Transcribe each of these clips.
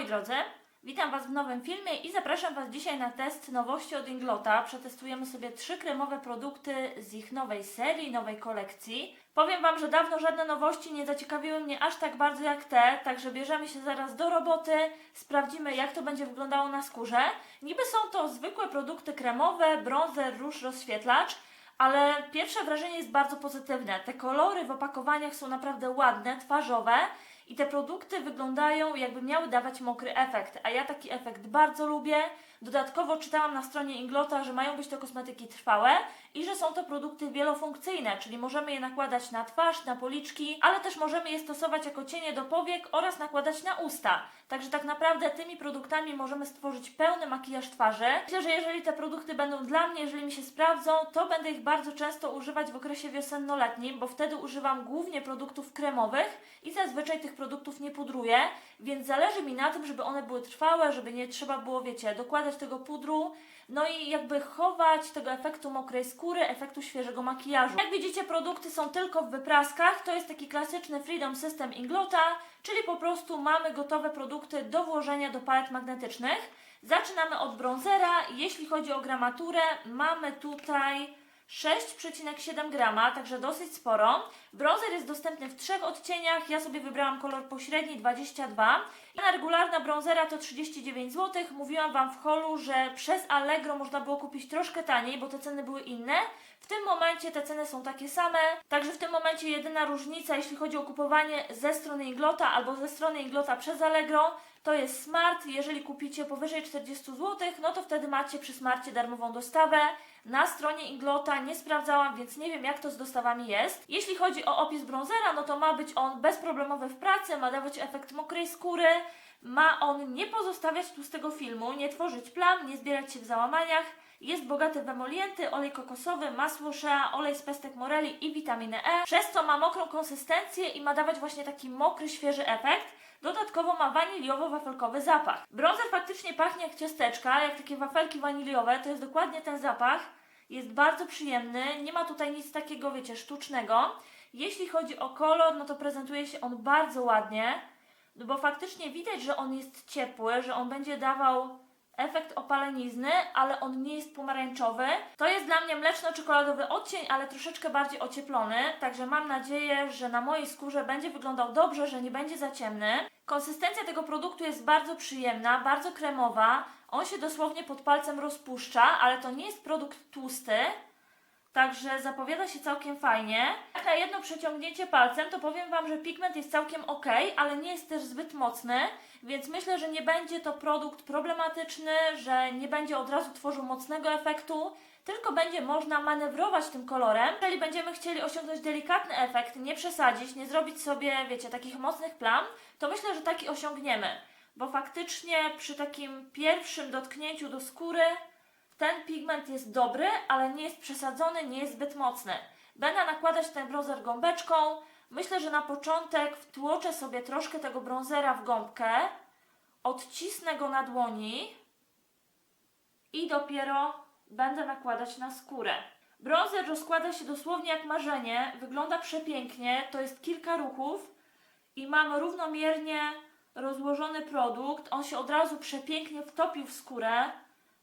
moi drodzy, witam Was w nowym filmie i zapraszam Was dzisiaj na test nowości od Inglota. Przetestujemy sobie trzy kremowe produkty z ich nowej serii, nowej kolekcji. Powiem Wam, że dawno żadne nowości nie zaciekawiły mnie aż tak bardzo jak te, także bierzemy się zaraz do roboty, sprawdzimy jak to będzie wyglądało na skórze. Niby są to zwykłe produkty kremowe, bronzer, róż, rozświetlacz, ale pierwsze wrażenie jest bardzo pozytywne. Te kolory w opakowaniach są naprawdę ładne, twarzowe i te produkty wyglądają jakby miały dawać mokry efekt, a ja taki efekt bardzo lubię. Dodatkowo czytałam na stronie Inglota, że mają być to kosmetyki trwałe i że są to produkty wielofunkcyjne, czyli możemy je nakładać na twarz, na policzki, ale też możemy je stosować jako cienie do powiek oraz nakładać na usta. Także tak naprawdę tymi produktami możemy stworzyć pełny makijaż twarzy. Myślę, że jeżeli te produkty będą dla mnie, jeżeli mi się sprawdzą, to będę ich bardzo często używać w okresie wiosenno-letnim, bo wtedy używam głównie produktów kremowych i zazwyczaj tych produktów nie pudruję, więc zależy mi na tym, żeby one były trwałe, żeby nie trzeba było, wiecie, dokładać tego pudru, no i jakby chować tego efektu mokrej skóry, efektu świeżego makijażu. Jak widzicie, produkty są tylko w wypraskach. To jest taki klasyczny Freedom System Inglota, czyli po prostu mamy gotowe produkty do włożenia do palet magnetycznych. Zaczynamy od bronzera. Jeśli chodzi o gramaturę, mamy tutaj 6,7 grama, także dosyć sporo. Bronzer jest dostępny w trzech odcieniach. Ja sobie wybrałam kolor pośredni 22. Cena regularna bronzera to 39 zł. Mówiłam Wam w holu, że przez Allegro można było kupić troszkę taniej, bo te ceny były inne. W tym momencie te ceny są takie same, także w tym momencie jedyna różnica, jeśli chodzi o kupowanie ze strony Inglota albo ze strony Inglota przez Allegro, to jest Smart. Jeżeli kupicie powyżej 40 zł, no to wtedy macie przy Smarcie darmową dostawę. Na stronie Inglota nie sprawdzałam, więc nie wiem jak to z dostawami jest. Jeśli chodzi o opis bronzera, no to ma być on bezproblemowy w pracy, ma dawać efekt mokrej skóry, ma on nie pozostawiać tłustego filmu, nie tworzyć plam, nie zbierać się w załamaniach. Jest bogaty w emolienty, olej kokosowy, masło shea, olej z pestek moreli i witaminę E, przez co ma mokrą konsystencję i ma dawać właśnie taki mokry, świeży efekt. Dodatkowo ma waniliowo-wafelkowy zapach. Bronzer faktycznie pachnie jak ciasteczka, jak takie wafelki waniliowe, to jest dokładnie ten zapach. Jest bardzo przyjemny, nie ma tutaj nic takiego, wiecie, sztucznego. Jeśli chodzi o kolor, no to prezentuje się on bardzo ładnie, bo faktycznie widać, że on jest ciepły, że on będzie dawał efekt opalenizny, ale on nie jest pomarańczowy. To jest dla mnie mleczno-czekoladowy odcień, ale troszeczkę bardziej ocieplony, także mam nadzieję, że na mojej skórze będzie wyglądał dobrze, że nie będzie za ciemny. Konsystencja tego produktu jest bardzo przyjemna, bardzo kremowa. On się dosłownie pod palcem rozpuszcza, ale to nie jest produkt tłusty. Także zapowiada się całkiem fajnie. Jak na jedno przeciągnięcie palcem, to powiem Wam, że pigment jest całkiem ok, ale nie jest też zbyt mocny, więc myślę, że nie będzie to produkt problematyczny, że nie będzie od razu tworzył mocnego efektu, tylko będzie można manewrować tym kolorem. Jeżeli będziemy chcieli osiągnąć delikatny efekt, nie przesadzić, nie zrobić sobie, wiecie, takich mocnych plam, to myślę, że taki osiągniemy. Bo faktycznie przy takim pierwszym dotknięciu do skóry ten pigment jest dobry, ale nie jest przesadzony, nie jest zbyt mocny. Będę nakładać ten bronzer gąbeczką. Myślę, że na początek wtłoczę sobie troszkę tego bronzera w gąbkę, odcisnę go na dłoni i dopiero będę nakładać na skórę. Bronzer rozkłada się dosłownie jak marzenie, wygląda przepięknie, to jest kilka ruchów i mam równomiernie rozłożony produkt. On się od razu przepięknie wtopił w skórę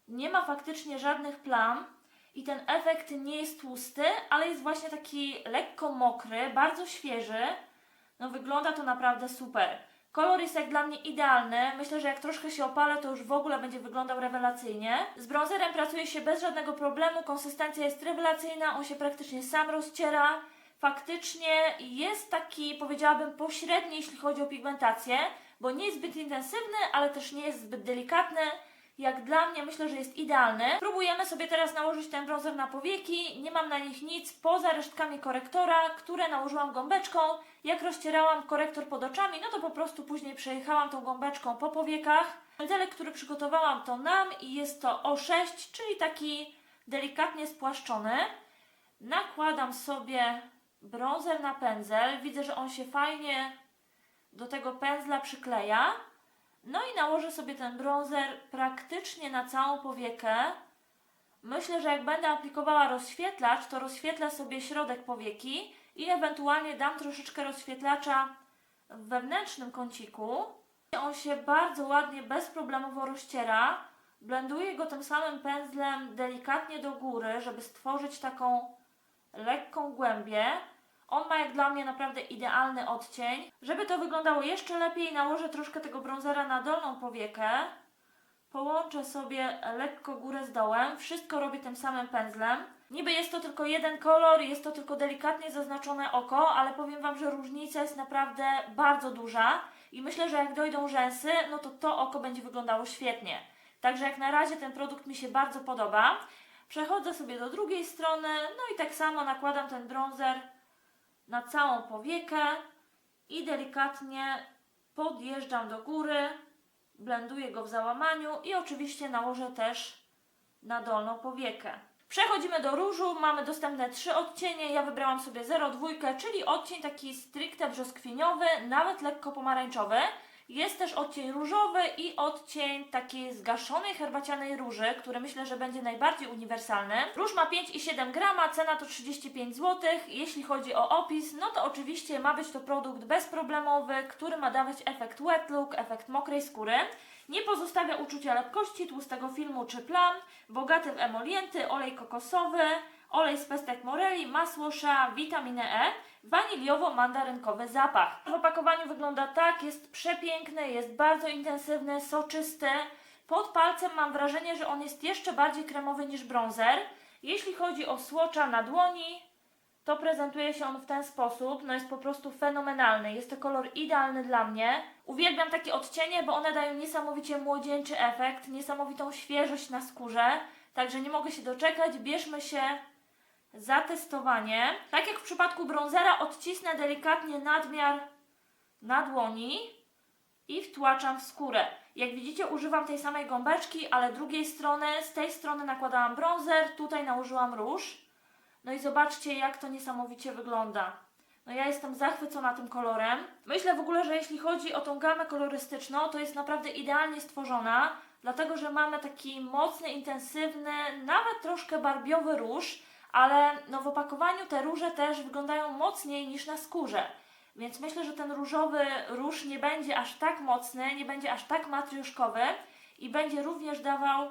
nie ma faktycznie żadnych plam i ten efekt nie jest tłusty, ale jest właśnie taki lekko mokry, bardzo świeży. No wygląda to naprawdę super. Kolor jest jak dla mnie idealny. Myślę, że jak troszkę się opalę, to już w ogóle będzie wyglądał rewelacyjnie. Z bronzerem pracuje się bez żadnego problemu. Konsystencja jest rewelacyjna, on się praktycznie sam rozciera. Faktycznie jest taki, powiedziałabym, pośredni, jeśli chodzi o pigmentację, bo nie jest zbyt intensywny, ale też nie jest zbyt delikatny jak dla mnie myślę, że jest idealny. Próbujemy sobie teraz nałożyć ten bronzer na powieki. Nie mam na nich nic poza resztkami korektora, które nałożyłam gąbeczką. Jak rozcierałam korektor pod oczami, no to po prostu później przejechałam tą gąbeczką po powiekach. Pędzelek, który przygotowałam to nam i jest to O6, czyli taki delikatnie spłaszczony. Nakładam sobie bronzer na pędzel. Widzę, że on się fajnie do tego pędzla przykleja. No i nałożę sobie ten bronzer praktycznie na całą powiekę. Myślę, że jak będę aplikowała rozświetlacz, to rozświetlę sobie środek powieki i ewentualnie dam troszeczkę rozświetlacza w wewnętrznym kąciku, On się bardzo ładnie, bezproblemowo rozciera. Blenduję go tym samym pędzlem delikatnie do góry, żeby stworzyć taką lekką głębię. On ma jak dla mnie naprawdę idealny odcień. Żeby to wyglądało jeszcze lepiej, nałożę troszkę tego bronzera na dolną powiekę. Połączę sobie lekko górę z dołem. Wszystko robię tym samym pędzlem. Niby jest to tylko jeden kolor, jest to tylko delikatnie zaznaczone oko, ale powiem Wam, że różnica jest naprawdę bardzo duża i myślę, że jak dojdą rzęsy, no to to oko będzie wyglądało świetnie. Także jak na razie ten produkt mi się bardzo podoba. Przechodzę sobie do drugiej strony, no i tak samo nakładam ten bronzer na całą powiekę i delikatnie podjeżdżam do góry, blenduję go w załamaniu i oczywiście nałożę też na dolną powiekę. Przechodzimy do różu, mamy dostępne trzy odcienie, ja wybrałam sobie 02, czyli odcień taki stricte brzoskwiniowy, nawet lekko pomarańczowy. Jest też odcień różowy i odcień takiej zgaszonej herbacianej róży, który myślę, że będzie najbardziej uniwersalny. Róż ma 5,7 grama, cena to 35 zł. Jeśli chodzi o opis, no to oczywiście ma być to produkt bezproblemowy, który ma dawać efekt wet look, efekt mokrej skóry. Nie pozostawia uczucia lepkości, tłustego filmu czy plam, bogaty w emolienty, olej kokosowy, olej z pestek moreli, masło sza, witaminę E, waniliowo-mandarynkowy zapach. W opakowaniu wygląda tak, jest przepiękny, jest bardzo intensywny, soczysty. Pod palcem mam wrażenie, że on jest jeszcze bardziej kremowy niż bronzer. Jeśli chodzi o słocza na dłoni, to prezentuje się on w ten sposób. No jest po prostu fenomenalny. Jest to kolor idealny dla mnie. Uwielbiam takie odcienie, bo one dają niesamowicie młodzieńczy efekt, niesamowitą świeżość na skórze. Także nie mogę się doczekać. Bierzmy się za testowanie. Tak jak w przypadku bronzera, odcisnę delikatnie nadmiar na dłoni i wtłaczam w skórę. Jak widzicie, używam tej samej gąbeczki, ale drugiej strony, z tej strony nakładałam bronzer, tutaj nałożyłam róż. No i zobaczcie, jak to niesamowicie wygląda. No ja jestem zachwycona tym kolorem. Myślę w ogóle, że jeśli chodzi o tą gamę kolorystyczną, to jest naprawdę idealnie stworzona, dlatego że mamy taki mocny, intensywny, nawet troszkę barbiowy róż, ale no w opakowaniu te róże też wyglądają mocniej niż na skórze. Więc myślę, że ten różowy róż nie będzie aż tak mocny, nie będzie aż tak matriuszkowy i będzie również dawał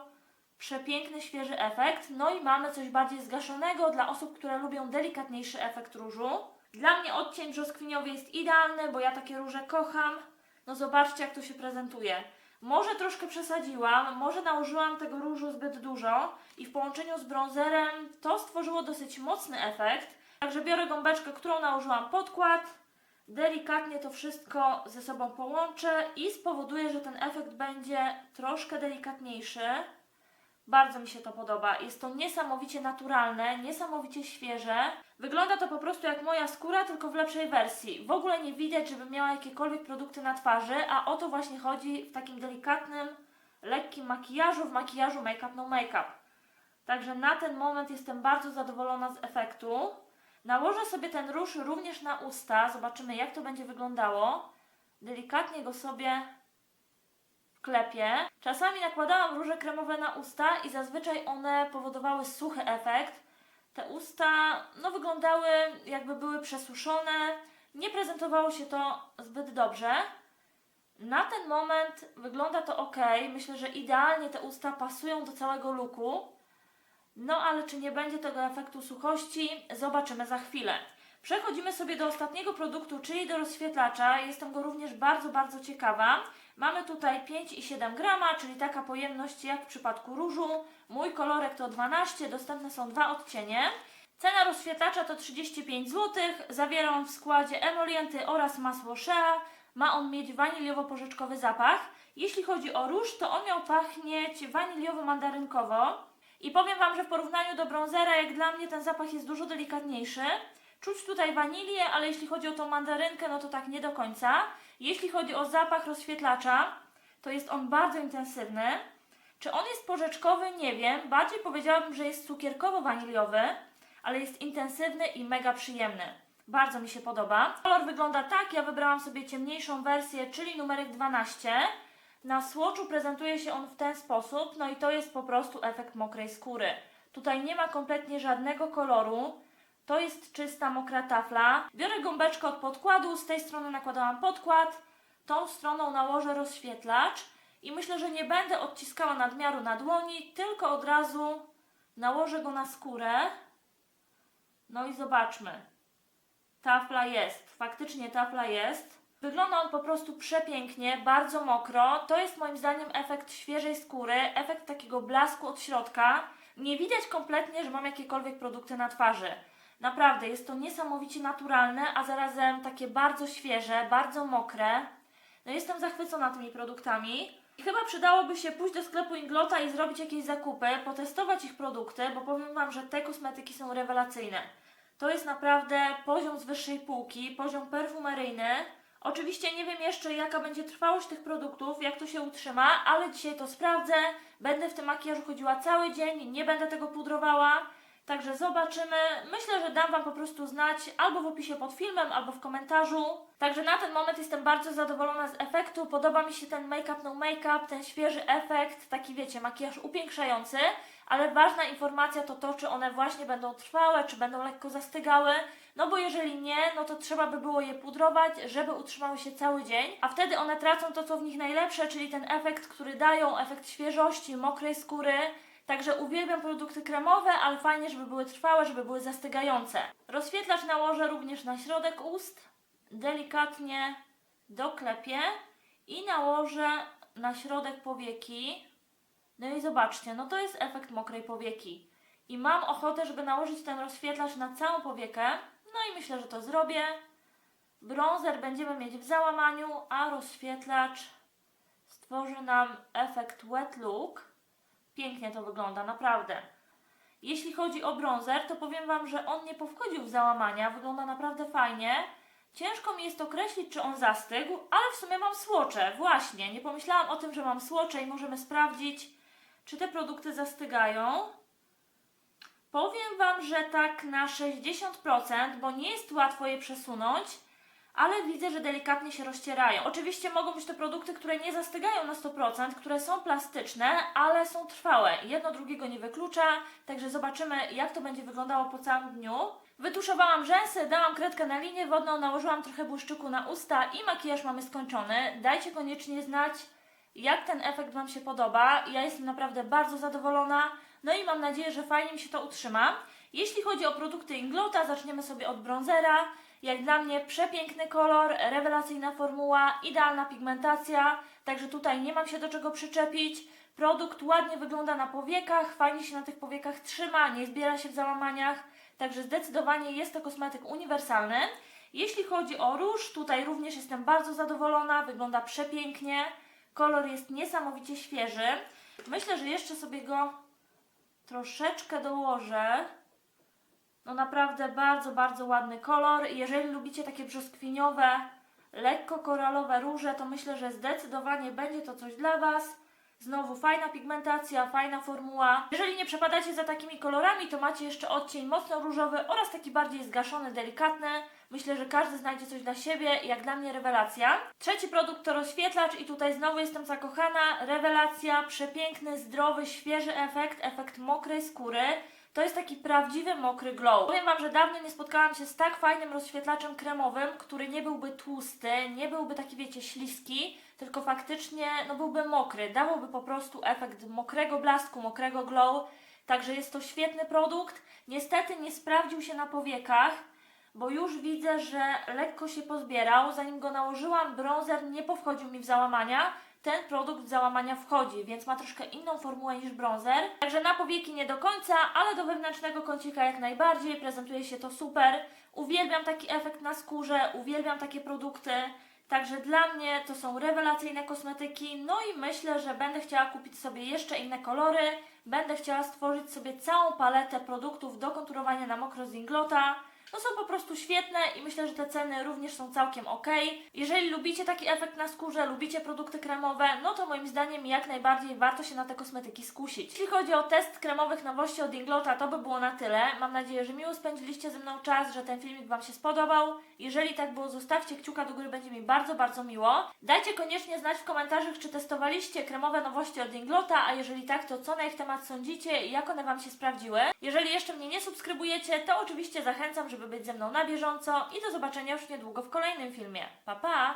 przepiękny, świeży efekt. No i mamy coś bardziej zgaszonego dla osób, które lubią delikatniejszy efekt różu. Dla mnie odcień brzoskwiniowy jest idealny, bo ja takie róże kocham. No zobaczcie, jak to się prezentuje. Może troszkę przesadziłam, może nałożyłam tego różu zbyt dużo i w połączeniu z bronzerem to stworzyło dosyć mocny efekt. Także biorę gąbeczkę, którą nałożyłam podkład, delikatnie to wszystko ze sobą połączę i spowoduje, że ten efekt będzie troszkę delikatniejszy. Bardzo mi się to podoba. Jest to niesamowicie naturalne, niesamowicie świeże. Wygląda to po prostu jak moja skóra, tylko w lepszej wersji. W ogóle nie widać, żebym miała jakiekolwiek produkty na twarzy, a o to właśnie chodzi w takim delikatnym, lekkim makijażu, w makijażu make-up no make-up. Także na ten moment jestem bardzo zadowolona z efektu. Nałożę sobie ten róż również na usta. Zobaczymy, jak to będzie wyglądało. Delikatnie go sobie wklepię. Czasami nakładałam róże kremowe na usta i zazwyczaj one powodowały suchy efekt. Te usta no, wyglądały jakby były przesuszone. Nie prezentowało się to zbyt dobrze. Na ten moment wygląda to ok. Myślę, że idealnie te usta pasują do całego looku. No ale czy nie będzie tego efektu suchości? Zobaczymy za chwilę. Przechodzimy sobie do ostatniego produktu, czyli do rozświetlacza. Jestem go również bardzo, bardzo ciekawa. Mamy tutaj 5,7 grama, czyli taka pojemność jak w przypadku różu. Mój kolorek to 12, dostępne są dwa odcienie. Cena rozświetlacza to 35 zł. Zawiera on w składzie emolienty oraz masło shea. Ma on mieć waniliowo-porzeczkowy zapach. Jeśli chodzi o róż, to on miał pachnieć waniliowo-mandarynkowo. I powiem Wam, że w porównaniu do bronzera, jak dla mnie ten zapach jest dużo delikatniejszy. Czuć tutaj wanilię, ale jeśli chodzi o tą mandarynkę, no to tak nie do końca. Jeśli chodzi o zapach rozświetlacza, to jest on bardzo intensywny. Czy on jest porzeczkowy? Nie wiem. Bardziej powiedziałabym, że jest cukierkowo-waniliowy, ale jest intensywny i mega przyjemny. Bardzo mi się podoba. Kolor wygląda tak, ja wybrałam sobie ciemniejszą wersję, czyli numerek 12. Na słoczu prezentuje się on w ten sposób, no i to jest po prostu efekt mokrej skóry. Tutaj nie ma kompletnie żadnego koloru. To jest czysta mokra tafla. Biorę gąbeczkę od podkładu, z tej strony nakładałam podkład, tą stroną nałożę rozświetlacz i myślę, że nie będę odciskała nadmiaru na dłoni, tylko od razu nałożę go na skórę. No i zobaczmy. Tafla jest, faktycznie tafla jest. Wygląda on po prostu przepięknie, bardzo mokro. To jest moim zdaniem efekt świeżej skóry, efekt takiego blasku od środka. Nie widać kompletnie, że mam jakiekolwiek produkty na twarzy. Naprawdę, jest to niesamowicie naturalne, a zarazem takie bardzo świeże, bardzo mokre. No jestem zachwycona tymi produktami. I chyba przydałoby się pójść do sklepu Inglota i zrobić jakieś zakupy, potestować ich produkty, bo powiem Wam, że te kosmetyki są rewelacyjne. To jest naprawdę poziom z wyższej półki, poziom perfumeryjny. Oczywiście nie wiem jeszcze, jaka będzie trwałość tych produktów, jak to się utrzyma, ale dzisiaj to sprawdzę. Będę w tym makijażu chodziła cały dzień, nie będę tego pudrowała. Także zobaczymy. Myślę, że dam Wam po prostu znać albo w opisie pod filmem, albo w komentarzu. Także na ten moment jestem bardzo zadowolona z efektu. Podoba mi się ten make-up no make-up, ten świeży efekt, taki wiecie, makijaż upiększający. Ale ważna informacja to to, czy one właśnie będą trwałe, czy będą lekko zastygały. No bo jeżeli nie, no to trzeba by było je pudrować, żeby utrzymały się cały dzień, a wtedy one tracą to, co w nich najlepsze, czyli ten efekt, który dają, efekt świeżości, mokrej skóry. Także uwielbiam produkty kremowe, ale fajnie, żeby były trwałe, żeby były zastygające. Rozświetlacz nałożę również na środek ust, delikatnie doklepię i nałożę na środek powieki. No i zobaczcie, no to jest efekt mokrej powieki. I mam ochotę, żeby nałożyć ten rozświetlacz na całą powiekę. No i myślę, że to zrobię. Bronzer będziemy mieć w załamaniu, a rozświetlacz stworzy nam efekt wet look. Pięknie to wygląda, naprawdę. Jeśli chodzi o bronzer, to powiem Wam, że on nie powchodził w załamania, wygląda naprawdę fajnie. Ciężko mi jest określić, czy on zastygł, ale w sumie mam słocze. Właśnie, nie pomyślałam o tym, że mam słocze i możemy sprawdzić, czy te produkty zastygają. Powiem Wam, że tak na 60%, bo nie jest łatwo je przesunąć, ale widzę, że delikatnie się rozcierają. Oczywiście mogą być to produkty, które nie zastygają na 100%, które są plastyczne, ale są trwałe. Jedno drugiego nie wyklucza, także zobaczymy, jak to będzie wyglądało po całym dniu. Wytuszowałam rzęsy, dałam kredkę na linię wodną, nałożyłam trochę błyszczyku na usta i makijaż mamy skończony. Dajcie koniecznie znać, jak ten efekt Wam się podoba. Ja jestem naprawdę bardzo zadowolona. No i mam nadzieję, że fajnie mi się to utrzyma. Jeśli chodzi o produkty Inglota, zaczniemy sobie od bronzera. Jak dla mnie przepiękny kolor, rewelacyjna formuła, idealna pigmentacja, także tutaj nie mam się do czego przyczepić. Produkt ładnie wygląda na powiekach, fajnie się na tych powiekach trzyma, nie zbiera się w załamaniach, także zdecydowanie jest to kosmetyk uniwersalny. Jeśli chodzi o róż, tutaj również jestem bardzo zadowolona, wygląda przepięknie, kolor jest niesamowicie świeży. Myślę, że jeszcze sobie go troszeczkę dołożę. No naprawdę bardzo, bardzo ładny kolor. Jeżeli lubicie takie brzoskwiniowe, lekko koralowe róże, to myślę, że zdecydowanie będzie to coś dla Was. Znowu fajna pigmentacja, fajna formuła. Jeżeli nie przepadacie za takimi kolorami, to macie jeszcze odcień mocno różowy oraz taki bardziej zgaszony, delikatny. Myślę, że każdy znajdzie coś dla siebie, jak dla mnie rewelacja. Trzeci produkt to rozświetlacz i tutaj znowu jestem zakochana. Rewelacja, przepiękny, zdrowy, świeży efekt, efekt mokrej skóry. To jest taki prawdziwy mokry glow. Powiem Wam, że dawno nie spotkałam się z tak fajnym rozświetlaczem kremowym, który nie byłby tłusty, nie byłby taki, wiecie, śliski, tylko faktycznie no, byłby mokry. Dawałby po prostu efekt mokrego blasku, mokrego glow. Także jest to świetny produkt. Niestety nie sprawdził się na powiekach, bo już widzę, że lekko się pozbierał. Zanim go nałożyłam, bronzer nie powchodził mi w załamania. Ten produkt załamania wchodzi, więc ma troszkę inną formułę niż bronzer. Także na powieki nie do końca, ale do wewnętrznego kącika jak najbardziej. Prezentuje się to super. Uwielbiam taki efekt na skórze, uwielbiam takie produkty. Także dla mnie to są rewelacyjne kosmetyki. No i myślę, że będę chciała kupić sobie jeszcze inne kolory. Będę chciała stworzyć sobie całą paletę produktów do konturowania na mokro z Inglota. No są po prostu świetne i myślę, że te ceny również są całkiem ok. Jeżeli lubicie taki efekt na skórze, lubicie produkty kremowe, no to moim zdaniem jak najbardziej warto się na te kosmetyki skusić. Jeśli chodzi o test kremowych nowości od Inglota, to by było na tyle. Mam nadzieję, że miło spędziliście ze mną czas, że ten filmik Wam się spodobał. Jeżeli tak było, zostawcie kciuka do góry, będzie mi bardzo, bardzo miło. Dajcie koniecznie znać w komentarzach, czy testowaliście kremowe nowości od Inglota, a jeżeli tak, to co na ich temat sądzicie i jak one Wam się sprawdziły. Jeżeli jeszcze mnie nie subskrybujecie, to oczywiście zachęcam, żeby być ze mną na bieżąco i do zobaczenia już niedługo w kolejnym filmie. Pa, pa!